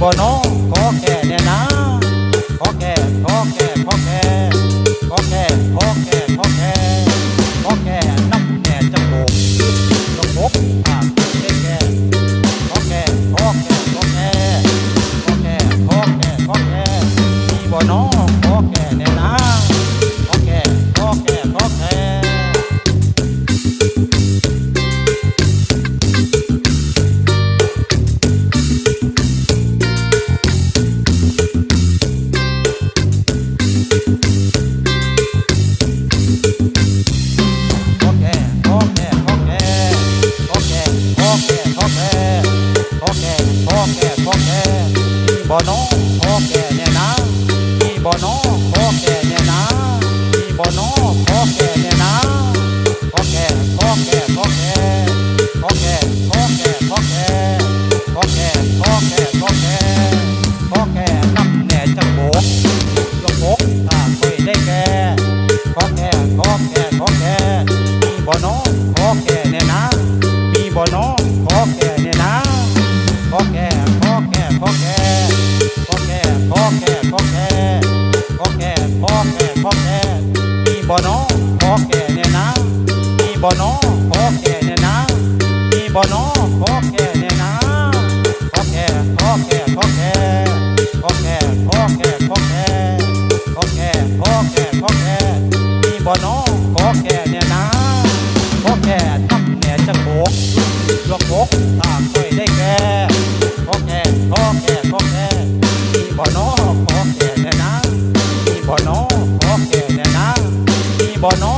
บ่น้อ Oh non. บ่น้องพ่อแก่แน่นะมีบ่น้องพ่อแก่แน่นะขอแก่ขอแก่ขอแก่ขอแก่ขอแก่ขอแก่ขอแก่ขอแก่ขอแก่มีบ่น้องพ่อแก่แน่นะขอแก่ทำแหน่จะโบกลวกโบกตามไปได้แก่ขอแก่ขอแก่ขอแก่มีบ่น้องพ่อแก่แน่นะมีบ่น้องพ่อแก่แน่นะมีบ่น้อง